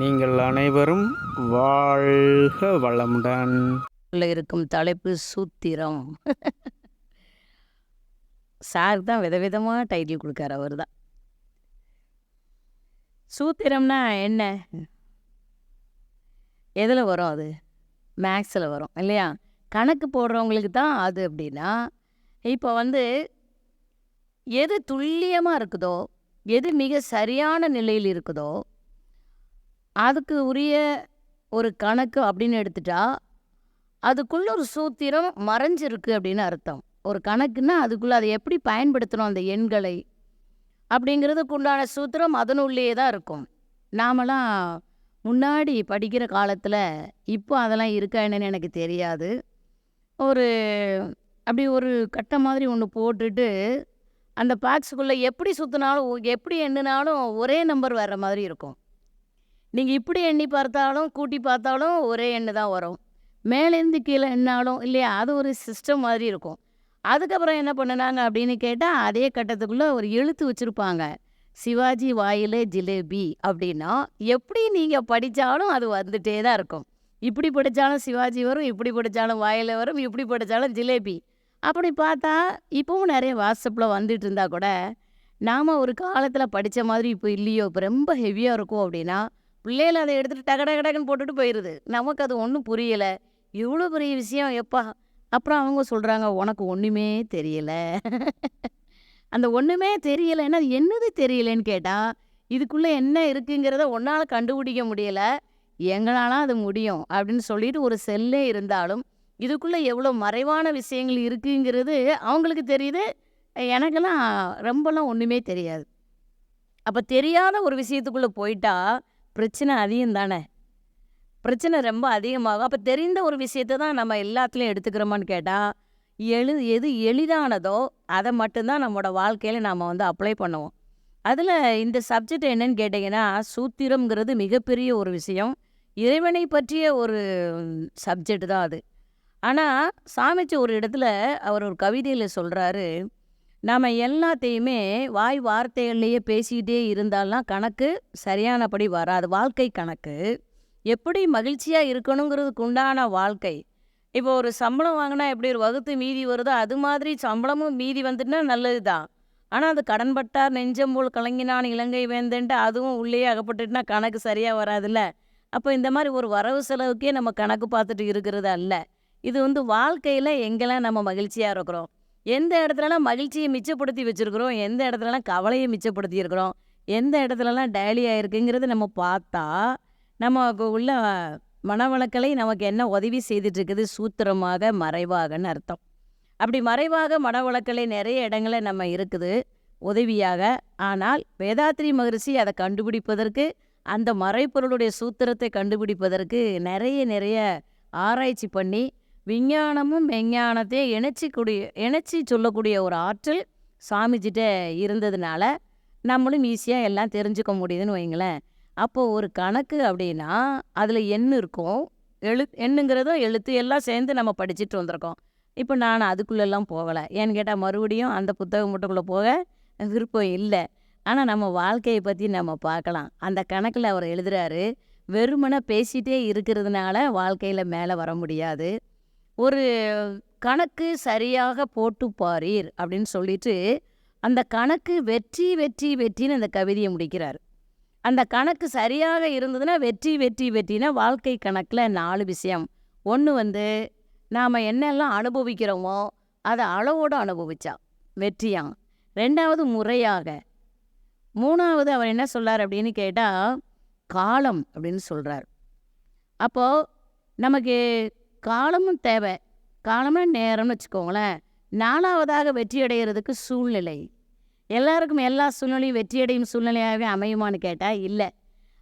நீங்கள் அனைவரும் வாழ்க வளமுடன். இருக்கும் தலைப்பு சூத்திரம். சார் தான் விதவிதமாக டைட்டில் கொடுக்காரு அவர் தான். சூத்திரம்னா என்ன? எதில் வரும் அது? மேக்ஸில் வரும் இல்லையா? கணக்கு போடுறவங்களுக்கு தான் அது அப்படின்னா இப்போ வந்து எது துல்லியமாக இருக்குதோ எது மிக சரியான நிலையில் இருக்குதோ அதுக்கு உரிய ஒரு கணக்கு அப்படின்னு எடுத்துட்டா அதுக்குள்ள ஒரு சூத்திரம் மறைஞ்சிருக்கு அப்படின்னு அர்த்தம். ஒரு கணக்குன்னா அதுக்குள்ள அதை எப்படி பயன்படுத்தணும் அந்த எண்களை? அப்படிங்கிறதுக்கு உண்டான சூத்திரம் அதனுள்ளேயே தான் இருக்கும். நாமெல்லாம் முன்னாடி படிக்கிற காலத்தில் இப்போ அதெல்லாம் இருக்கா என்னன்னு எனக்கு தெரியாது. ஒரு அப்படி ஒரு கட்டை மாதிரி ஒன்று போட்டுட்டு அந்த பாக்ஸுக்குள்ளே எப்படி சுற்றினாலும் எப்படி எண்ணினாலும் ஒரே நம்பர் வர்ற மாதிரி இருக்கும். நீங்கள் இப்படி எண்ணி பார்த்தாலும் கூட்டி பார்த்தாலும் ஒரே எண்ணு தான் வரும். மேலேருந்து கீழே எண்ணாலும் இல்லையா அது ஒரு சிஸ்டம் மாதிரி இருக்கும். அதுக்கப்புறம் என்ன பண்ணுனாங்க அப்படின்னு கேட்டால் அதே கட்டத்துக்குள்ளே ஒரு எழுத்து வச்சுருப்பாங்க. சிவாஜி வாயிலே ஜிலேபி அப்படின்னா எப்படி நீங்கள் படித்தாலும் அது வந்துட்டே தான் இருக்கும். இப்படி படித்தாலும் சிவாஜி வரும் இப்படி படித்தாலும் வாயில் வரும் இப்படி படித்தாலும் ஜிலேபி. அப்படி பார்த்தா இப்போவும் நிறைய வாட்ஸ்அப்பில் வந்துட்டு இருந்தா கூட நாம் ஒரு காலத்தில் படித்த மாதிரி இப்போ இல்லையோ இப்போ ரொம்ப ஹெவியாக இருக்கும் அப்படின்னா பிள்ளைகள் அதை எடுத்துகிட்டு டக டக டக்குன்னு போட்டுட்டு போயிடுது நமக்கு அது ஒன்றும் புரியலை. இவ்வளோ பெரிய விஷயம் எப்பா? அப்புறம் அவங்க சொல்கிறாங்க உனக்கு ஒன்றுமே தெரியல. அந்த ஒன்றுமே தெரியலைன்னா அது என்னது தெரியலன்னு கேட்டால் இதுக்குள்ளே என்ன இருக்குங்கிறத ஒன்றால் கண்டுபிடிக்க முடியலை. எங்களாலாம் அது முடியும். அப்படின்னு சொல்லிட்டு ஒரு செல்லே இருந்தாலும் இதுக்குள்ளே எவ்வளோ மறைவான விஷயங்கள் இருக்குங்கிறது அவங்களுக்கு தெரியுது. எனக்கெல்லாம் ரொம்பலாம் ஒன்றுமே தெரியாது. அப்போ தெரியாத ஒரு விஷயத்துக்குள்ளே போயிட்டா பிரச்சனை அதிகம் தானே? பிரச்சனை ரொம்ப அதிகமாகும். அப்போ தெரிந்த ஒரு விஷயத்தை தான் நம்ம எல்லாத்துலேயும் எடுத்துக்கிறோமான்னு கேட்டால் எழு எது எளிதானதோ அதை மட்டும்தான் நம்மளோட வாழ்க்கையில் நாம் வந்து அப்ளை பண்ணுவோம். அதில் இந்த சப்ஜெக்ட் என்னன்னு கேட்டிங்கன்னா சூத்திரம்ங்கிறது மிகப்பெரிய ஒரு விஷயம். இறைவனை பற்றிய ஒரு சப்ஜெக்ட் தான் அது. ஆனால் சாமிச்சு ஒரு இடத்துல அவர் ஒரு கவிதையில் சொல்கிறாரு நாம் எல்லாத்தையுமே வாய் வார்த்தைகள்லேயே பேசிக்கிட்டே இருந்தாலாம் கணக்கு சரியானபடி வராது. வாழ்க்கை கணக்கு. எப்படி மகிழ்ச்சியாக இருக்கணுங்கிறதுக்கு உண்டான வாழ்க்கை. இப்போ ஒரு சம்பளம் வாங்கினா எப்படி ஒரு வகுத்து மீதி வருதோ அது மாதிரி சம்பளமும் மீதி வந்துட்டுனா நல்லது தான் ஆனால் அது கடன்பட்டார் நெஞ்சம் போல் கலங்கினான் இலங்கை வேந்தன்ட்டு அதுவும் உள்ளே அகப்பட்டுட்டுனா கணக்கு சரியாக வராதுல்ல. அப்போ இந்த மாதிரி ஒரு வரவு செலவுக்கே நம்ம கணக்கு பார்த்துட்டு இருக்கிறது அல்ல. இது வந்து வாழ்க்கையில் எங்கெல்லாம் நம்ம மகிழ்ச்சியாக இருக்கிறோம்? எந்த இடத்துலலாம் மகிழ்ச்சியை மிச்சப்படுத்தி வச்சுருக்குறோம் எந்த இடத்துலலாம் கவலையை மிச்சப்படுத்தி இருக்கிறோம் எந்த இடத்துலலாம் டேலி ஆயிருக்குங்கிறத நம்ம பார்த்தா நமக்கு உள்ள மனவளக்கலை நமக்கு என்ன உதவி செய்துட்ருக்குது சூத்திரமாக மறைவாகன்னு அர்த்தம். அப்படி மறைவாக மனவளக்கலை நிறைய இடங்களில் நம்ம இருக்குது உதவியாக. ஆனால் வேதாத்ரி மகரிஷி அதை கண்டுபிடிப்பதற்கு அந்த மறைப்பொருளுடைய சூத்திரத்தை கண்டுபிடிப்பதற்கு நிறைய நிறைய ஆராய்ச்சி பண்ணி விஞ்ஞானமும் மெஞ்ஞானத்தையும் இணைச்சி கூடிய இணைச்சி சொல்லக்கூடிய ஒரு ஆற்றல் சுவாமிஜிட்ட இருந்ததுனால நம்மளும் ஈஸியாக எல்லாம் தெரிஞ்சுக்க முடியுதுன்னு வைங்களேன் அப்போது ஒரு கணக்கு அப்படின்னா அதில் எண்ணு இருக்கும். எழு எண்ணுங்கிறதும் எழுத்து எல்லாம் சேர்ந்து நம்ம படிச்சுட்டு வந்திருக்கோம். இப்போ நான் அதுக்குள்ளெல்லாம் போகலை. ஏன்னு கேட்டால் மறுபடியும் அந்த புத்தகம் மட்டுக்குள்ளே போக விருப்பம் இல்லை. ஆனால் நம்ம வாழ்க்கையை பற்றி நம்ம பார்க்கலாம். அந்த கணக்கில் அவர் எழுதுகிறாரு வெறுமனை பேசிகிட்டே இருக்கிறதுனால வாழ்க்கையில் மேலே வர முடியாது. ஒரு கணக்கு சரியாக போட்டு பாரீர் அப்படின்னு சொல்லிட்டு அந்த கணக்கு வெற்றி வெற்றி வெற்றின்னு அந்த கவிதையை முடிக்கிறார். அந்த கணக்கு சரியாக இருந்ததுன்னா வெற்றி வெற்றி வெற்றினா வாழ்க்கை கணக்கில் நாலு விஷயம். ஒன்று வந்து நாம் என்னெல்லாம் அனுபவிக்கிறோமோ அதை அளவோடு அனுபவிச்சா வெற்றியாம் ரெண்டாவது முறையாக. மூணாவது அவர் என்ன சொல்கிறார் அப்படின்னு கேட்டால் காலம் அப்படின்னு சொல்கிறார் அப்போது நமக்கு காலமும் தேவை. காலம்னா நேரம்னு வச்சுக்கோங்களேன். நாலாவதாக வெற்றி அடைகிறதுக்கு சூழ்நிலை. எல்லாருக்கும் எல்லா சூழ்நிலையும் வெற்றியடையும் சூழ்நிலையாகவே அமையுமான்னு கேட்டால் இல்லை.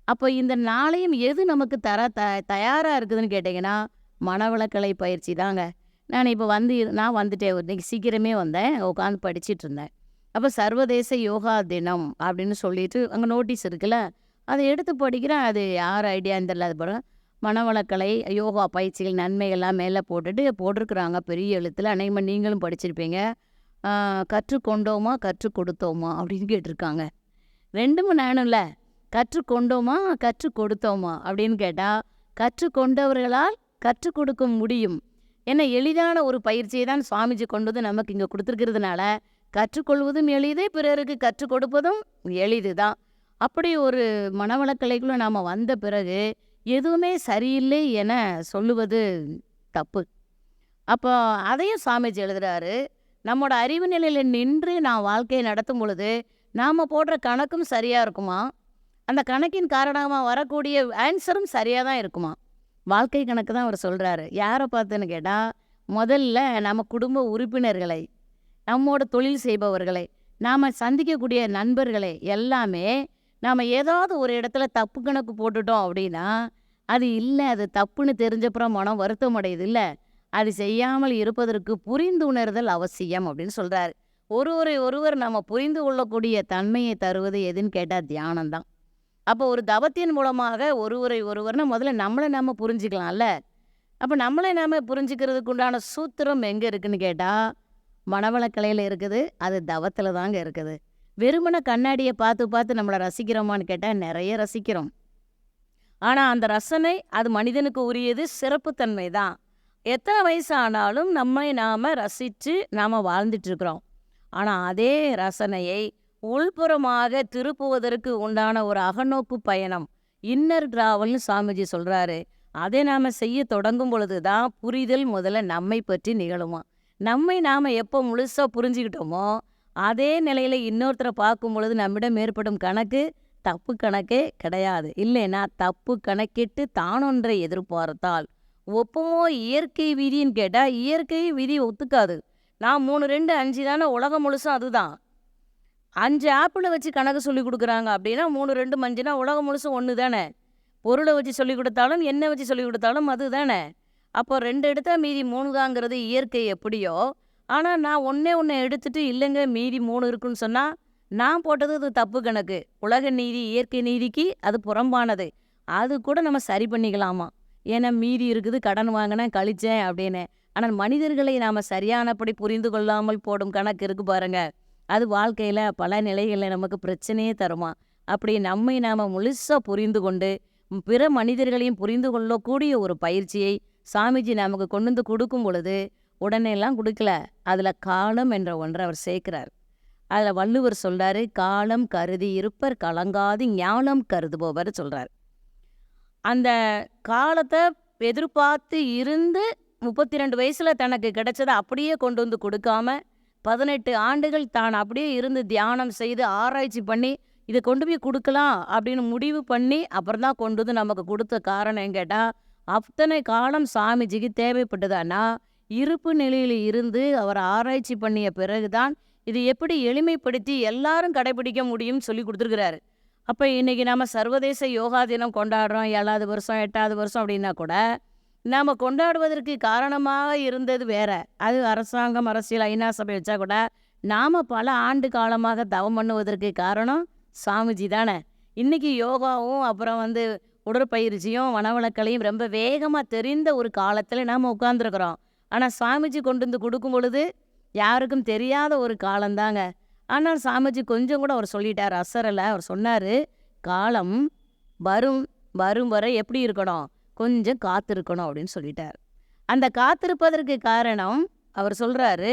அப்போ இந்த நாளையும் எது நமக்கு தர த தயாராக இருக்குதுன்னு கேட்டிங்கன்னா மனவளக்கலை பயிற்சி தாங்க. நான் இப்போ வந்து நான் வந்துட்டேன். இன்னைக்கு சீக்கிரமே வந்தேன். உட்காந்து படிச்சுட்டு இருந்தேன். அப்போ சர்வதேச யோகா தினம் அப்படின்னு சொல்லிட்டு அங்கே நோட்டீஸ் இருக்குல்ல? அதை எடுத்து படிக்கிறேன். அது யார் ஐடியான்னு தெரியல அது படம் மனவளக்கலை யோகா பயிற்சிகள் நன்மைகள்லாம் மேலே போட்டுட்டு போட்டிருக்கிறாங்க. பெரிய எழுத்தில் அநேகமாக நீங்களும் படிச்சிருப்பீங்க. கற்றுக்கொண்டோமா கற்றுக் கொடுத்தோமா அப்படின்னு கேட்டிருக்காங்க. ரெண்டும் நானும்ல. கற்றுக்கொண்டோமா கற்றுக் கொடுத்தோமா அப்படின்னு கேட்டால் கற்றுக்கொண்டவர்களால் கற்றுக் கொடுக்க முடியும். ஏன்னா எளிதான ஒரு பயிற்சியை தான் சுவாமிஜி கொண்டு வந்து நமக்கு இங்கே கொடுத்துருக்கிறதுனால கற்றுக்கொள்வதும் எளிது பிறருக்கு கற்றுக் கொடுப்பதும் எளிது தான் அப்படி ஒரு மனவளக்கலைக்குள்ளே நாம் வந்த பிறகு எதுவுமே சரியில்லை என சொல்லுவது தப்பு. அப்போ அதையும் சாமிஜி எழுதுறாரு நம்மோட அறிவு நிலையில் நின்று நான் வாழ்க்கையை நடத்தும் பொழுது நாம் போடுற கணக்கும் சரியாக இருக்குமா? அந்த கணக்கின் காரணமாக வரக்கூடிய ஆன்சரும் சரியாக தான் இருக்குமா? வாழ்க்கை கணக்கு தான் அவர் சொல்கிறாரு யாரை பார்த்துன்னு கேட்டால் முதல்ல நம்ம குடும்ப உறுப்பினர்களை நம்மோட தொழில் செய்பவர்களை நாம் சந்திக்கக்கூடிய நண்பர்களை எல்லாமே நாம் ஏதாவது ஒரு இடத்துல தப்பு கணக்கு போட்டுட்டோம் அப்படின்னா அது இல்லை அது தப்புன்னு தெரிஞ்சப்புறம் மனம் வருத்தம் அடையுது இல்லை அது செய்யாமல் இருப்பதற்கு புரிந்து உணர்தல் அவசியம் அப்படின்னு சொல்கிறாரு ஒருவரை ஒருவர் நம்ம புரிந்து கொள்ளக்கூடிய தன்மையை தருவது எதுன்னு கேட்டால் தியானம்தான். அப்போ ஒரு தவத்தின் மூலமாக ஒருவரை ஒருவர்னு முதல்ல நம்மளை நம்ம புரிஞ்சுக்கலாம்ல. அப்போ நம்மளை நாம புரிஞ்சுக்கிறதுக்கு உண்டான சூத்திரம் எங்கே இருக்குன்னு கேட்டால் மனவளக்கலையில் இருக்குது அது தவத்தில் தாங்க இருக்குது. வெறுமன கண்ணாடியை பார்த்து பார்த்து நம்மளை ரசிக்கிறோமான்னு கேட்டால் நிறைய ரசிக்கிறோம். ஆனால் அந்த ரசனை அது மனிதனுக்கு உரியது சிறப்புத்தன்மை தான். எத்தனை வயசு ஆனாலும் நம்மை நாம் ரசித்து நாம் வாழ்ந்துட்டு இருக்கிறோம். ஆனால் அதே ரசனையை உள்புறமாக திருப்புவதற்கு உண்டான ஒரு அகநோக்கு பயணம் இன்னர் டிராவல்னு சாமிஜி சொல்கிறாரு அதை நாம் செய்ய தொடங்கும் பொழுது தான் புரிதல் முதல்ல நம்மை பற்றி நிகழுமா? நம்மை நாம் எப்போ முழுசாக புரிஞ்சுக்கிட்டோமோ அதே நிலையில் இன்னொருத்தரை பார்க்கும் பொழுது நம்மிடம் ஏற்படும் கணக்கு தப்பு கணக்கே கிடையாது. இல்லைன்னா தப்பு கணக்கிட்டு தானொன்றை எதிர்பார்த்தால் ஒப்புமோ இயற்கை விதின்னு கேட்டால் இயற்கை விதி ஒத்துக்காது. நான் மூணு ரெண்டு அஞ்சு தானே உலகம் முழுசும் அதுதான். அஞ்சு ஆப்பிளை வச்சு கணக்கு சொல்லி கொடுக்குறாங்க அப்படின்னா மூணு ரெண்டு மஞ்சுனா உலகம் முழுசும் ஒன்று தானே. பொருளை வச்சு சொல்லி கொடுத்தாலும் எண்ணெய் வச்சு சொல்லி கொடுத்தாலும் அது தானே அப்போ ரெண்டு எடுத்தா மீதி மூணு தாங்கிறது இயற்கை எப்படியோ ஆனால் நான் ஒன்றே ஒன்று எடுத்துட்டு இல்லைங்க மீதி மூணு இருக்குன்னு சொன்னால் நான் போட்டது அது தப்பு கணக்கு. உலக நீதி இயற்கை நீதிக்கு அது புறம்பானது. அது கூட நம்ம சரி பண்ணிக்கலாமா? ஏன்னா மீதி இருக்குது கடன் வாங்கினேன் கழிச்சேன் அப்படின்னு. ஆனால் மனிதர்களை நாம் சரியானபடி புரிந்து கொள்ளாமல் போடும் கணக்கு இருக்கு பாருங்க. அது வாழ்க்கையில் பல நிலைகளில் நமக்கு பிரச்சனையே தருமா? அப்படி நம்மை நாம் முழுசாக புரிந்து கொண்டு பிற மனிதர்களையும் புரிந்து கொள்ளக்கூடிய ஒரு பயிற்சியை சாமிஜி நமக்கு கொண்டு வந்து கொடுக்கும் பொழுது உடனே எல்லாம் கொடுக்கல. அதில் காலம் என்ற ஒன்றை அவர் சேர்க்கிறார். அதில் வள்ளுவர் சொல்றாரு காலம் கருதி இருப்பர் கலங்காது ஞானம் கருதுபவர் சொல்கிறார் அந்த காலத்தை எதிர்பார்த்து இருந்து முப்பத்தி ரெண்டு வயசுல தனக்கு கிடைச்சதை அப்படியே கொண்டு வந்து கொடுக்காம பதினெட்டு ஆண்டுகள் தான் அப்படியே இருந்து தியானம் செய்து ஆராய்ச்சி பண்ணி இதை கொண்டு போய் கொடுக்கலாம் அப்படின்னு முடிவு பண்ணி அப்புறம் தான் கொண்டு வந்து நமக்கு கொடுத்த காரணம் கேட்டால் அத்தனை காலம் சாமிஜிக்கு தேவைப்பட்டதானா இருப்பு நிலையில் இருந்து அவர் ஆராய்ச்சி பண்ணிய பிறகுதான் இது எப்படி எளிமைப்படுத்தி எல்லாரும் கடைபிடிக்க முடியும்னு சொல்லி கொடுத்துருக்கிறாரு. அப்போ இன்னைக்கு நம்ம சர்வதேச யோகா தினம் கொண்டாடுறோம் ஏழாவது வருஷம் எட்டாவது வருஷம் அப்படின்னா கூட நாம் கொண்டாடுவதற்கு காரணமாக இருந்தது வேற. அது அரசாங்கம் அரசியல் ஐநா சபை வச்சா கூட நாம் பல ஆண்டு காலமாக தவம் பண்ணுவதற்கு காரணம் சாமிஜி தானே. இன்றைக்கி யோகாவும் அப்புறம் வந்து உடற்பயிற்சியும் வனவளக்கலையும் ரொம்ப வேகமாக தெரிந்த ஒரு காலத்தில் நாம் உட்காந்துருக்குறோம் ஆனால் சாமிஜி கொண்டு வந்து கொடுக்கும் பொழுது யாருக்கும் தெரியாத ஒரு காலந்தாங்க ஆனால் சாமிஜி கொஞ்சம் கூட அவர் சொல்லிட்டார் அசரலை. அவர் சொன்னார் காலம் வரும் வரும் வரை எப்படி இருக்கணும்? கொஞ்சம் காத்திருக்கணும் அப்படின்னு சொல்லிட்டார். அந்த காத்திருப்பதற்கு காரணம் அவர் சொல்றாரு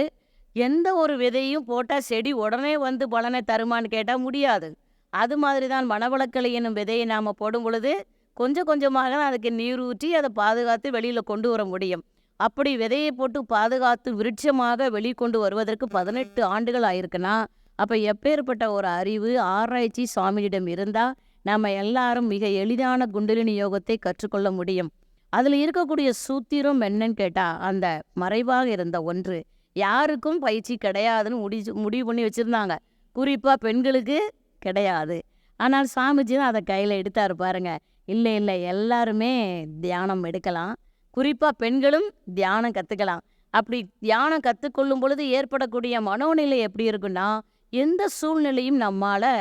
எந்த ஒரு விதையும் போட்டால் செடி உடனே வந்து பலனை தருமான்னு கேட்டால் முடியாது. அது மாதிரி தான் மனவளக்கலை என்னும் விதையை நாம் போடும் பொழுது கொஞ்சம் கொஞ்சமாக தான் அதுக்கு நீர் ஊற்றி அதை பாதுகாத்து வெளியில் கொண்டு வர முடியும். அப்படி விதையை போட்டு பாதுகாத்து விருட்சமாக வெளிக்கொண்டு வருவதற்கு பதினெட்டு ஆண்டுகள் ஆயிருக்குன்னா அப்போ எப்பேற்பட்ட ஒரு அறிவு ஆராய்ச்சி சுவாமியிடம் இருந்தால் நம்ம எல்லாரும் மிக எளிதான குண்டலினி யோகத்தை கற்றுக்கொள்ள முடியும். அதில் இருக்கக்கூடிய சூத்திரம் என்னன்னு கேட்டால் அந்த மறைவாக இருந்த ஒன்று. யாருக்கும் பயிற்சி கிடையாதுன்னு முடிச்சு முடிவு பண்ணி வச்சுருந்தாங்க. குறிப்பாக பெண்களுக்கு கிடையாது. ஆனால் சாமிஜி தான் அதை கையில் எடுத்தாரு பாருங்க. இல்லை இல்லை எல்லாருமே தியானம் எடுக்கலாம். குறிப்பாக பெண்களும் தியானம் கற்றுக்கலாம் அப்படி தியானம் கற்றுக்கொள்ளும் பொழுது ஏற்படக்கூடிய மனோநிலை எப்படி இருக்குன்னா எந்த சூழ்நிலையும் நம்மால்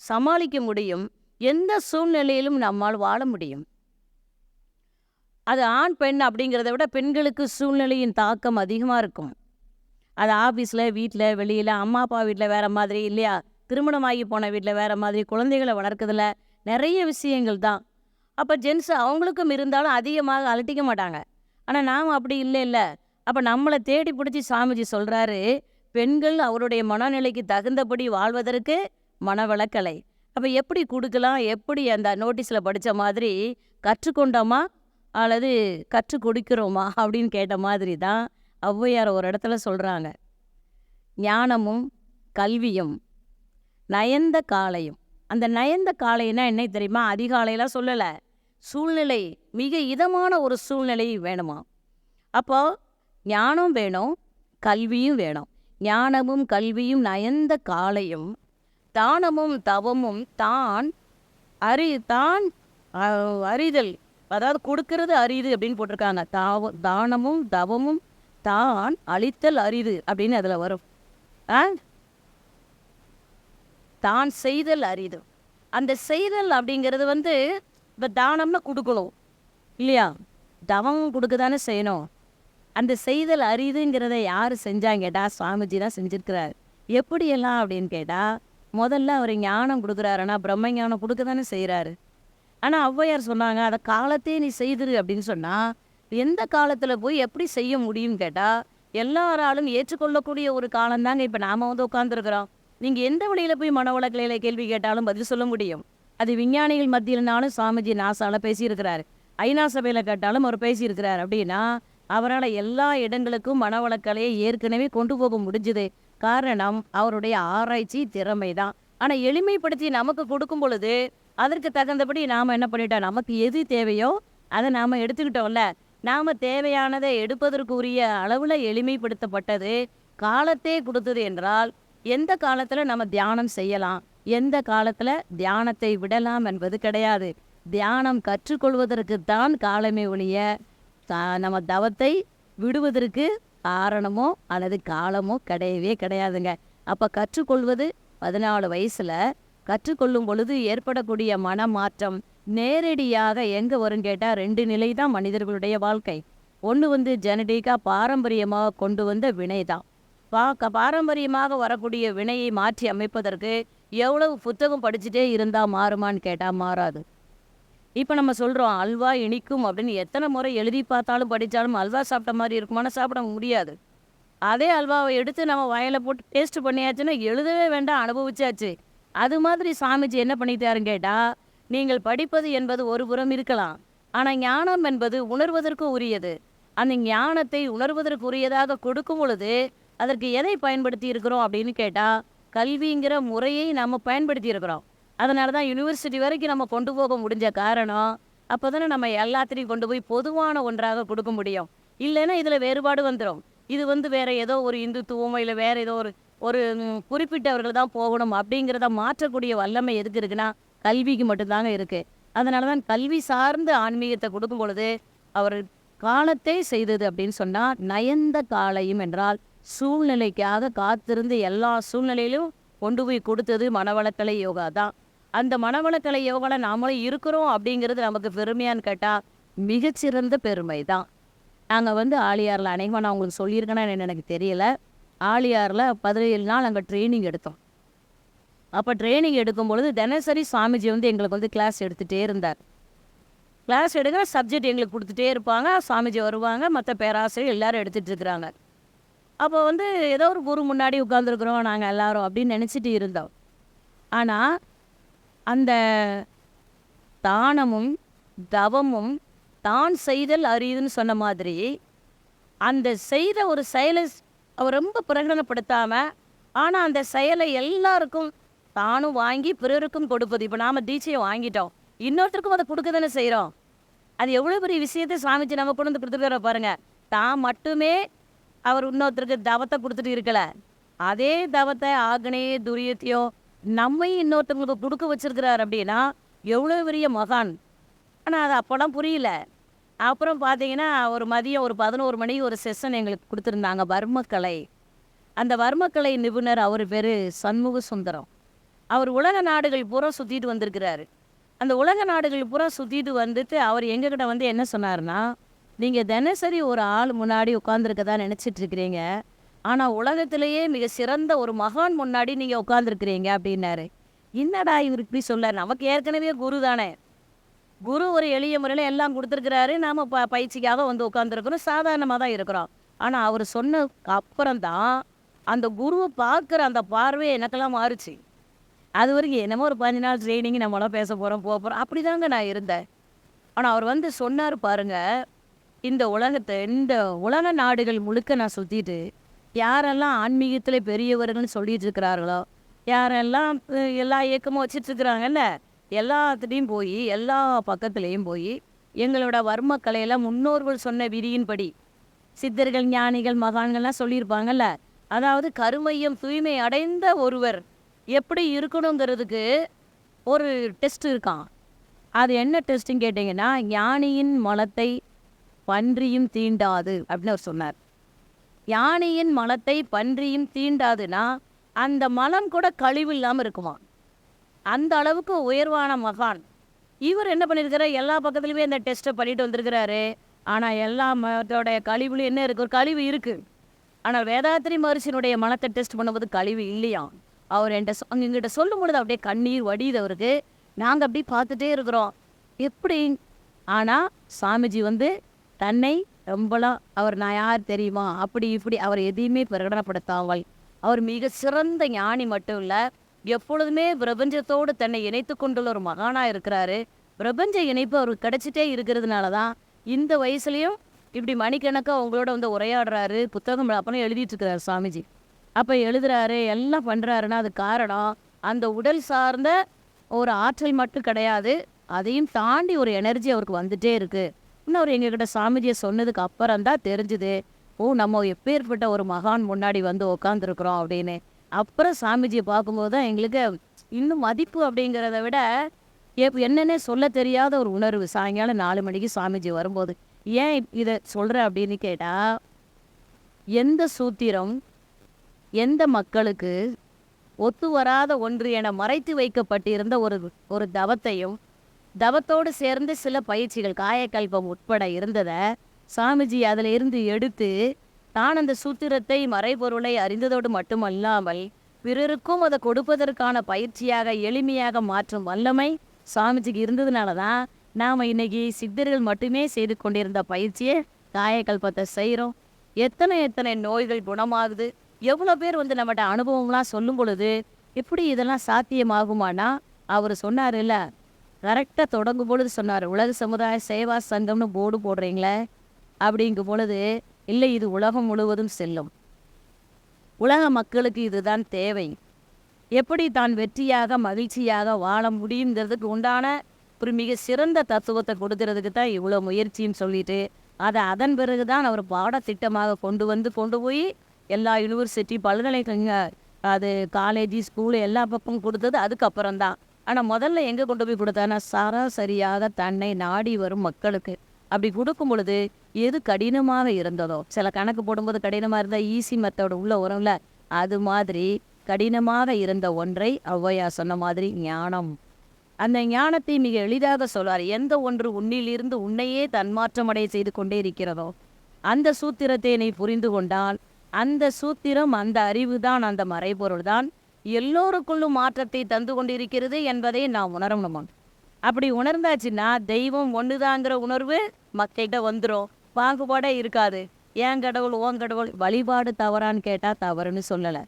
சமாளிக்க முடியும். எந்த சூழ்நிலையிலும் நம்மால் வாழ முடியும். அது ஆண் பெண் அப்படிங்கிறத விட பெண்களுக்கு சூழ்நிலையின் தாக்கம் அதிகமாக இருக்கும். அது ஆஃபீஸில் வீட்டில் வெளியில் அம்மா அப்பா வீட்டில் வேற மாதிரி இல்லையா? திருமணமாகி போன வீட்டில் வேற மாதிரி குழந்தைகளை வளர்க்கறதுல நிறைய விஷயங்கள் தான். அப்போ ஜென்ஸ் அவங்களுக்கும் இருந்தாலும் அதிகமாக அலட்டிக்க மாட்டாங்க. ஆனால் நாம் அப்படி இல்லை இல்லை. அப்போ நம்மளை தேடி பிடிச்சி சாமிஜி சொல்கிறாரு பெண்கள் அவருடைய மனநிலைக்கு தகுந்தபடி வாழ்வதற்கு மனவளக்கலை. அப்போ எப்படி கொடுக்கலாம்? எப்படி அந்த நோட்டீஸில் படித்த மாதிரி கற்றுக்கொண்டோமா? அல்லது கற்றுக் கொடுக்கிறோமா? அப்படின்னு கேட்ட மாதிரி தான் ஔவையார் ஒரு இடத்துல சொல்கிறாங்க ஞானமும் கல்வியும் நயந்த காலையும் அந்த நயந்த காலைன்னா என்ன தெரியுமா? அதிகாலையெல்லாம் சொல்லலை. சூழ்நிலை மிக இதமான ஒரு சூழ்நிலை வேணுமா? அப்போ ஞானம் வேணும் கல்வியும் வேணும். ஞானமும் கல்வியும் நயந்த காலையும் தானமும் தவமும் தான் அறி தான் அறிதல். அதாவது கொடுக்கறது அரிது அப்படின்னு போட்டிருக்காங்க. தாவ தானமும் தவமும் தான் அழித்தல் அரிது அப்படின்னு அதில் வரும். ஆ? தான் செய்தல் அரிது. அந்த செய்தல் அப்படிங்கிறது வந்து இப்போ தானம்னா கொடுக்கணும். இல்லையா? தவம் கொடுக்க தானே செய்யணும். அந்த செய்தல் அரிதுங்கிறத யார் செஞ்சாங்க கேட்டா சுவாமிஜி தான் செஞ்சுருக்கிறார். எப்படியெல்லாம் அப்படின்னு கேட்டால் முதல்ல அவர் ஞானம் கொடுக்குறாருன்னா பிரம்ம ஞானம் கொடுக்க தானே செய்கிறாரு ஆனால் ஔவையார் சொன்னாங்க அதை காலத்தையே நீ செய்திரு அப்படின்னு சொன்னால் எந்த காலத்தில் போய் எப்படி செய்ய முடியும்னு கேட்டால் எல்லாராலும் ஏற்றுக்கொள்ளக்கூடிய ஒரு காலம்தாங்க இப்போ நாம் வந்து உட்காந்துருக்குறோம் நீங்கள் எந்த வழியில் போய் மன மனவளக்கலையில் கேள்வி கேட்டாலும் பதில் சொல்ல முடியும். அது விஞ்ஞானிகள் மத்தியில்னாலும் சுவாமிஜி நாசால பேசியிருக்கிறாரு. ஐநா சபையில் கேட்டாலும் அவர் பேசியிருக்கிறார் அப்படின்னா அவரால் எல்லா இடங்களுக்கும் மனவளக்கலையை ஏற்கனவே கொண்டு போக முடிஞ்சுது. காரணம் அவருடைய ஆராய்ச்சி திறமை தான் ஆனால் எளிமைப்படுத்தி நமக்கு கொடுக்கும் பொழுது அதற்கு தகுந்தபடி நாம் என்ன பண்ணிட்டோம்? நமக்கு எது தேவையோ அதை நாம் எடுத்துக்கிட்டோம்ல. நாம் தேவையானதை எடுப்பதற்குரிய அளவில் எளிமைப்படுத்தப்பட்டது காலத்தே கொடுத்தது என்றால் எந்த காலத்தில் நம்ம தியானம் செய்யலாம்? எந்த காலத்தில் தியானத்தை விடலாம் என்பது கிடையாது. தியானம் கற்றுக்கொள்வதற்கு தான் காலமே ஒழிய நம்ம தவத்தை விடுவதற்கு காரணமோ அல்லது காலமோ கிடையவே கிடையாதுங்க. அப்போ கற்றுக்கொள்வது பதினாலு வயசுல கற்றுக்கொள்ளும் பொழுது ஏற்படக்கூடிய மனமாற்றம் நேரடியாக எங்கே வரும் கேட்டால் ரெண்டு நிலை தான் மனிதர்களுடைய வாழ்க்கை. ஒன்று வந்து ஜெனடிக்காக பாரம்பரியமாக கொண்டு வந்த வினை தான். பா பாரம்பரியமாக வரக்கூடிய வினையை மாற்றி அமைப்பதற்கு எவ்வளவு புத்தகம் படிச்சுட்டே இருந்தால் மாறுமான்னு கேட்டால் மாறாது. இப்போ நம்ம சொல்கிறோம் அல்வா இனிக்கும் அப்படின்னு எத்தனை முறை எழுதி பார்த்தாலும் படித்தாலும் அல்வா சாப்பிட்ட மாதிரி இருக்குமானா சாப்பிட முடியாது. அதே அல்வாவை எடுத்து நம்ம வயலில் போட்டு டேஸ்ட் பண்ணியாச்சுன்னா எழுதவே வேண்டாம் அனுபவிச்சாச்சு. அது மாதிரி சாமிஜி என்ன பண்ணிட்டாருன்னு கேட்டால் நீங்கள் படிப்பது என்பது ஒரு புறம் இருக்கலாம். ஆனால் ஞானம் என்பது உணர்வதற்கு உரியது. அந்த ஞானத்தை உணர்வதற்கு உரியதாக கொடுக்கும் பொழுது அதற்கு எதை பயன்படுத்தி இருக்கிறோம் அப்படின்னு கேட்டால் கல்விங்கிற முறையை நம்ம பயன்படுத்தி இருக்கிறோம் அதனால தான் யூனிவர்சிட்டி வரைக்கும் நம்ம கொண்டு போக முடிஞ்ச காரணம் அப்போ தானே நம்ம எல்லாத்திலையும் கொண்டு போய் பொதுவான ஒன்றாக கொடுக்க முடியும். இல்லைன்னா இதில் வேறுபாடு வந்துடும் இது வந்து வேற ஏதோ ஒரு இந்துத்துவமோ இல்லை வேற ஏதோ ஒரு ஒரு குறிப்பிட்டவர்கள் தான் போகணும் அப்படிங்கிறத மாற்றக்கூடிய வல்லமை எதுக்கு இருக்குன்னா கல்விக்கு மட்டும்தாங்க இருக்கு. அதனால தான் கல்வி சார்ந்த ஆன்மீகத்தை கொடுக்கும் பொழுது அவர் காலத்தை செய்தது அப்படின்னு சொன்னால் நயந்த காலையும் என்றால் சூழ்நிலைக்காக காத்திருந்து எல்லா சூழ்நிலையிலும் கொண்டு போய் கொடுத்தது மனவளக்கலை யோகா தான். அந்த மனவளக்கலை யோகாவில் நாமளும் இருக்கிறோம் அப்படிங்கிறது நமக்கு பெருமையான்னு கேட்டால் மிகச்சிறந்த பெருமை தான். நாங்கள் வந்து ஆலியாரில் அநேகமாக நான் உங்களுக்கு சொல்லியிருக்கேன்னா எனக்கு தெரியல. ஆலியாரில் பதினேழு நாள் அங்கே ட்ரைனிங் எடுத்தோம். அப்போ ட்ரைனிங் எடுக்கும் பொழுது தினசரி சுவாமிஜி வந்து எங்களுக்கு வந்து கிளாஸ் எடுத்துகிட்டே இருந்தார். கிளாஸ் எடுக்கிற சப்ஜெக்ட் எங்களுக்கு கொடுத்துட்டே இருப்பாங்க. சுவாமிஜி வருவாங்க. மற்ற பேராசிரியர் எல்லோரும் எடுத்துகிட்டு இருக்கிறாங்க. அப்போ வந்து ஏதோ ஒரு குரு முன்னாடி உட்காந்துருக்குறோம் நாங்கள் எல்லாரும் அப்படின்னு நினச்சிட்டு இருந்தோம். ஆனால் அந்த தானமும் தவமும் தான் செய்தல் அரியுதுன்னு சொன்ன மாதிரி அந்த செய்த ஒரு செயலை அவர் ரொம்ப பிரகடனப்படுத்தாமல் ஆனால் அந்த செயலை எல்லாருக்கும் தானும் வாங்கி பிறருக்கும் கொடுப்பது. இப்போ நாம் தீட்சையை வாங்கிட்டோம். இன்னொருத்தருக்கும் அதை கொடுக்க தானே செய்கிறோம் அது எவ்வளோ பெரிய விஷயத்தை சுவாமிஜி நம்ம கொண்டு வந்து கொடுத்துருக்கார பாருங்கள் தான் மட்டுமே அவர் இன்னொருத்தருக்கு தவத்தை கொடுத்துட்டு இருக்கல. அதே தவத்தை ஆக்னேய துரியத்தையோ நம்மையும் இன்னொருத்தவங்களுக்கு கொடுக்க வச்சிருக்கிறார் அப்படின்னா எவ்வளோ பெரிய மகான்? ஆனால் அது அப்போலாம் புரியல. அப்புறம் பார்த்தீங்கன்னா ஒரு மதியம் ஒரு பதினோரு மணிக்கு ஒரு செஷன் எங்களுக்கு கொடுத்துருந்தாங்க வர்மக்கலை. அந்த வர்மக்கலை நிபுணர் அவர் பேர் சண்முக சுந்தரம். அவர் உலக நாடுகள் பூரா சுற்றிட்டு வந்திருக்கிறாரு. அந்த உலக நாடுகள் பூரா சுற்றிட்டு வந்துட்டு அவர் எங்ககிட்ட வந்து என்ன சொன்னார்னா நீங்கள் தினசரி ஒரு ஆள் முன்னாடி உட்காந்துருக்க நினச்சிட்ருக்கிறீங்க. ஆனால் உலகத்திலேயே மிக சிறந்த ஒரு மகான் முன்னாடி நீங்கள் உட்காந்துருக்கிறீங்க அப்படின்னாரு. என்னடா இவர் இப்படி சொல்ல நமக்கு ஏற்கனவே குரு தானே. குரு ஒரு எளிய முறையில் எல்லாம் கொடுத்துருக்கிறாரு. நாம் ப பயிற்சிக்காக வந்து உட்காந்துருக்குறோம் சாதாரணமாக தான் இருக்கிறோம். ஆனால் அவர் சொன்ன அப்புறம் தான் அந்த குருவை பார்க்குற அந்த பார்வையை எனக்கெல்லாம் மாறுச்சு. அது வரைக்கும் என்னமோ ஒரு பதினஞ்சு நாள் ட்ரைனிங் நம்மளாம் பேச போகிறோம் போக போகிறோம் அப்படி தாங்க நான் இருந்தேன். ஆனால் அவர் வந்து சொன்னார் பாருங்கள் இந்த உலகத்தை இந்த உலக நாடுகள் முழுக்க நான் சுற்றிட்டு யாரெல்லாம் ஆன்மீகத்தில் பெரியவர்கள்னு சொல்லிட்டு இருக்கிறார்களோ யாரெல்லாம் எல்லா இயக்கமும் வச்சிட்டு இருக்கிறாங்கல்ல எல்லாத்துலேயும் போய் எல்லா பக்கத்துலேயும் போய் எங்களோட வர்ம கலையில் முன்னோர்கள் சொன்ன விதியின்படி சித்தர்கள் ஞானிகள் மகான்கள்லாம் சொல்லியிருப்பாங்கல்ல அதாவது கருமையம் தூய்மை அடைந்த ஒருவர் எப்படி இருக்கணுங்கிறதுக்கு ஒரு டெஸ்ட் இருக்கான் அது என்ன டெஸ்ட்டுன்னு கேட்டிங்கன்னா ஞானியின் மலத்தை பன்றியும் தீண்டாது அப்படின்னு அவர் சொன்னார். யானையின் மலத்தை பன்றியும் தீண்டாதுன்னா அந்த மலம் கூட கழிவு இல்லாமல் இருக்குமா அந்த அளவுக்கு உயர்வான மகான். இவர் என்ன பண்ணியிருக்கிறார் எல்லா பக்கத்துலையுமே இந்த டெஸ்ட்டை பண்ணிட்டு வந்திருக்கிறாரு. ஆனால் எல்லா மதத்தோட கழிவுலையும் என்ன இருக்கு? ஒரு கழிவு இருக்குது ஆனால் வேதாத்திரி மகர்ஷியினுடைய மனத்தை டெஸ்ட் பண்ணும்போது கழிவு இல்லையாம். அவர் என்கிட்ட சொ- எங்கிட்ட சொல்லும் பொழுது அப்படியே கண்ணீர் வடியுது அவருக்கு. நாங்கள் அப்படி பார்த்துட்டே இருக்கிறோம். எப்படி? ஆனால் சாமிஜி வந்து தன்னை ரொம்பலாம் அவர் நான் யார் தெரியுமா? அப்படி இப்படி அவர் எதையுமே பிரகடனப்படுத்தாமல் அவர் மிக சிறந்த ஞானி மட்டும் இல்லை எப்பொழுதுமே பிரபஞ்சத்தோடு தன்னை இணைத்து கொண்டுள்ள ஒரு மகானாக இருக்கிறாரு. பிரபஞ்ச இணைப்பு அவருக்கு கிடைச்சிட்டே இருக்கிறதுனால தான் இந்த வயசுலேயும் இப்படி மணிக்கணக்காக உங்களோட வந்து உரையாடுறாரு புத்தகம் அப்பனும் எழுதிட்டு சுவாமிஜி. சாமிஜி அப்போ எழுதுறாரு எல்லாம் பண்ணுறாருன்னா அது காரணம் அந்த உடல் சார்ந்த ஒரு ஆற்றல் மட்டும் கிடையாது அதையும் தாண்டி ஒரு எனர்ஜி அவருக்கு வந்துட்டே இருக்கு. இன்னும் அவர் எங்ககிட்ட சாமிஜியை சொன்னதுக்கு அப்புறம் தான் தெரிஞ்சுது ஓ நம்ம எப்பேற்பட்ட ஒரு மகான் முன்னாடி வந்து உக்காந்துருக்குறோம் அப்படின்னு. அப்புறம் சாமிஜியை பார்க்கும்போது தான் எங்களுக்கு இன்னும் மதிப்பு அப்படிங்கிறத விட எப் என்னன்னே சொல்ல தெரியாத ஒரு உணர்வு. சாயங்காலம் நாலு மணிக்கு சாமிஜி வரும்போது ஏன் இதை சொல்கிற அப்படின்னு கேட்டால் எந்த சூத்திரம் எந்த மக்களுக்கு ஒத்து வராத ஒன்று என மறைத்து வைக்கப்பட்டிருந்த ஒரு ஒரு தவத்தையும் தவத்தோடு சேர்ந்து சில பயிற்சிகள் காயக்கல்பம் உட்பட இருந்ததை சாமிஜி அதில் இருந்து எடுத்து தான் அந்த சூத்திரத்தை மறைபொருளை அறிந்ததோடு மட்டுமல்லாமல் பிறருக்கும் அதை கொடுப்பதற்கான பயிற்சியாக எளிமையாக மாற்றும் வல்லமை சாமிஜிக்கு இருந்ததுனால தான் நாம் இன்னைக்கு சித்தர்கள் மட்டுமே செய்து கொண்டிருந்த பயிற்சியை காயக்கல்பத்தை செய்கிறோம் எத்தனை எத்தனை நோய்கள் குணமாகுது? எவ்வளோ பேர் வந்து நம்மகிட்ட அனுபவம்லாம் சொல்லும் பொழுது எப்படி இதெல்லாம் சாத்தியமாகுமானா? அவர் சொன்னார் இல்லை கரெக்டாக தொடங்கும் பொழுது சொன்னார் உலக சமுதாய சேவா சங்கம்னு போர்டு போடுறீங்களே? அப்படிங்கும் பொழுது இல்லை இது உலகம் முழுவதும் செல்லும். உலக மக்களுக்கு இதுதான் தேவை. எப்படி தான் வெற்றியாக மகிழ்ச்சியாக வாழ முடியுங்கிறதுக்கு உண்டான ஒரு மிக சிறந்த தத்துவத்தை கொடுக்கறதுக்கு தான் இவ்வளோ முயற்சின்னு சொல்லிட்டு அதை அதன் பிறகு தான் அவர் பாடத்திட்டமாக கொண்டு வந்து கொண்டு போய் எல்லா யூனிவர்சிட்டி பல்கலைக்கழக அது காலேஜ் ஸ்கூலு எல்லா பக்கமும் கொடுத்தது. அதுக்கப்புறம் தான் ஆனால் முதல்ல எங்கே கொண்டு போய் கொடுத்தானா சராசரியாக தன்னை நாடி வரும் மக்களுக்கு. அப்படி கொடுக்கும் பொழுது எது கடினமாக இருந்ததோ சில கணக்கு போடும்போது கடினமாக இருந்தால் ஈஸி மெத்தோட உள்ள வரும்ல அது மாதிரி கடினமாக இருந்த ஒன்றை ஔவையா சொன்ன மாதிரி ஞானம். அந்த ஞானத்தை மிக எளிதாக சொல்வார். எந்த ஒன்று உன்னிலிருந்து உன்னையே தன்மாற்றமடைய செய்து கொண்டே இருக்கிறதோ அந்த சூத்திரத்தை நீ புரிந்து கொண்டால் அந்த சூத்திரம் அந்த அறிவு தான் அந்த மறைபொருள் தான். எல்லோருக்குள்ளும் மாற்றத்தை தந்து கொண்டிருக்கிறது என்பதை நாம் உணரணுமா அப்படி உணர்ந்தாச்சுன்னா தெய்வம் ஒன்றுதாங்கிற உணர்வு மக்கள்கிட்ட வந்துடும் பாகுபாடே இருக்காது. ஏன் கடவுள் ஓன் கடவுள் வழிபாடு தவறான்னு கேட்டால் தவறுன்னு சொல்லலை.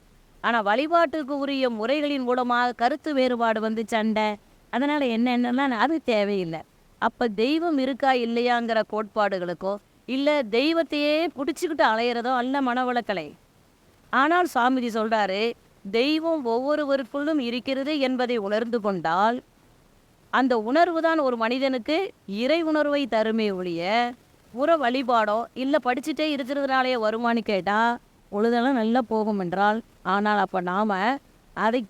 ஆனால் வழிபாட்டுக்கு உரிய முறைகளின் மூலமாக கருத்து வேறுபாடு வந்து சண்டை. அதனால் என்ன அது தேவையில்லை. அப்போ தெய்வம் இருக்கா இல்லையாங்கிற கோட்பாடுகளுக்கோ இல்லை தெய்வத்தையே பிடிச்சிக்கிட்டு அலையிறதோ அல்ல மனவளக்கலை. ஆனால் சாமிஜி சொல்கிறாரு தெய்வம் ஒவ்வொருவருக்குள்ளும் இருக்கிறது என்பதை உணர்ந்து கொண்டால் அந்த உணர்வு தான் ஒரு மனிதனுக்கு இறை உணர்வை தருமே ஒழிய புற வழிபாடோ இல்லை படிச்சுட்டே இருக்கிறதுனாலே வருமானு கேட்டால் பொழுதெல்லாம் நல்லா போகும் என்றால் ஆனால் அப்போ நாம் அதை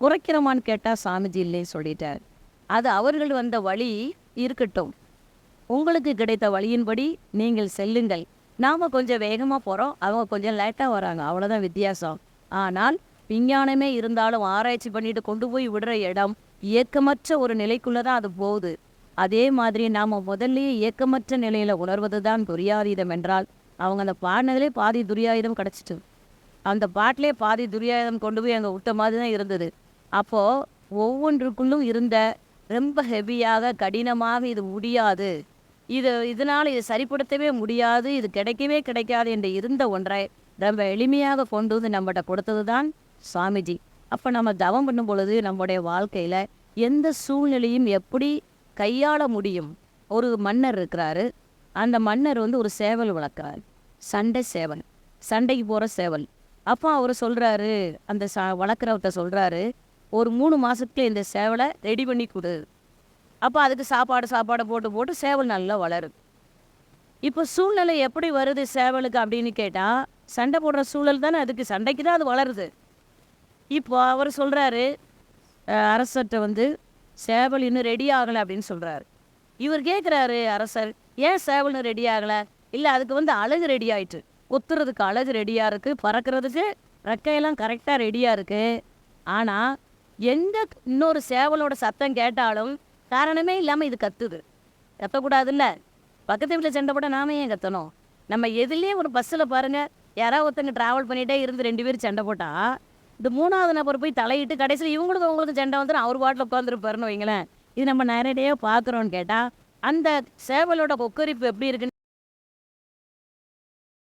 குறைக்கிறோமான்னு கேட்டால் சாமிஜி இல்லைன்னு சொல்லிட்டார். அது அவர்கள் வந்த வழி இருக்கட்டும். உங்களுக்கு கிடைத்த வழியின்படி நீங்கள் செல்லுங்கள். நாம் கொஞ்சம் வேகமாக போகிறோம் அவங்க கொஞ்சம் லேட்டாக வராங்க. அவ்வளோதான் வித்தியாசம். ஆனால் விஞ்ஞானமே இருந்தாலும் ஆராய்ச்சி பண்ணிட்டு கொண்டு போய் விடுற இடம் இயக்கமற்ற ஒரு நிலைக்குள்ளே தான் அது போகுது. அதே மாதிரி நாம் முதல்லயே இயக்கமற்ற நிலையில் உணர்வது தான் துரியாதீதம் என்றால் அவங்க அந்த பாடினதுலே பாதி துரியாயுதம் கிடச்சிட்டு அந்த பாட்டிலே பாதி துரியாயுதம் கொண்டு போய் அங்கே விட்ட மாதிரி தான் இருந்தது. அப்போது ஒவ்வொன்றுக்குள்ளும் இருந்த ரொம்ப ஹெவியாக கடினமாக இது முடியாது. இது இதனால் இது சரிப்படுத்தவே முடியாது இது கிடைக்கவே கிடைக்காது என்று இருந்த ஒன்றை ரொம்ப எளிமையாக கொண்டு வந்து நம்மகிட்ட கொடுத்தது தான் சுவாமிஜி. அப்போ நம்ம தவம் பண்ணும் பொழுது நம்முடைய வாழ்க்கையில் எந்த சூழ்நிலையும் எப்படி கையாள முடியும்? ஒரு மன்னர் இருக்கிறாரு. அந்த மன்னர் வந்து ஒரு சேவல் வளர்க்குறாரு. சண்டை சேவல். சண்டைக்கு போகிற சேவல். அப்போ அவர் சொல்கிறாரு அந்த ச வளர்க்குறவர்கிட்ட சொல்கிறாரு ஒரு மூணு மாதத்துல இந்த சேவலை ரெடி பண்ணி கொடு. அப்போ அதுக்கு சாப்பாடு சாப்பாடு போட்டு போட்டு சேவல் நல்லா வளருது இப்போ சூழ்நிலை எப்படி வருது சேவலுக்கு அப்படின்னு கேட்டால் சண்டை போடுற சூழல் தானே அதுக்கு. சண்டைக்கு தான் அது வளருது. இப்போ அவர் சொல்கிறாரு அரசர்கிட்ட வந்து சேவல் இன்னும் ரெடி ஆகலை அப்படின்னு சொல்கிறாரு இவர் கேட்குறாரு அரசர் ஏன் சேவல் இன்னும் ரெடி ஆகலை? இல்லை அதுக்கு வந்து அழகு ரெடி ஆயிட்டு கொத்துறதுக்கு அழகு ரெடியாக இருக்குது பறக்கிறதுக்கு ரெக்கையெல்லாம் கரெக்டாக ரெடியாக இருக்குது ஆனால் எந்த இன்னொரு சேவலோட சத்தம் கேட்டாலும் காரணமே இல்லாமல் இது கத்துது. கத்தக்கூடாதுல்ல? பக்கத்து வீட்டில் சண்டை போட நாம ஏன் கத்தணும்? நம்ம எதுலேயே ஒரு பஸ்ஸில் பாருங்கள் யாராவது ஒருத்தங்க ட்ராவல் பண்ணிகிட்டே இருந்து ரெண்டு பேரும் சண்டை போட்டால் இந்த மூணாவது நபர் போய் தலையிட்டு கடைசியில் இவங்களுக்கு உங்களுக்கு சண்டை வந்துடும் அவர் பாட்டில் உட்காந்துருப்பாருன்னு வைங்களேன். இது நம்ம நேரடியாக பார்க்குறோன்னு கேட்டால் அந்த சேவலோட கொக்கரிப்பு எப்படி இருக்குன்னு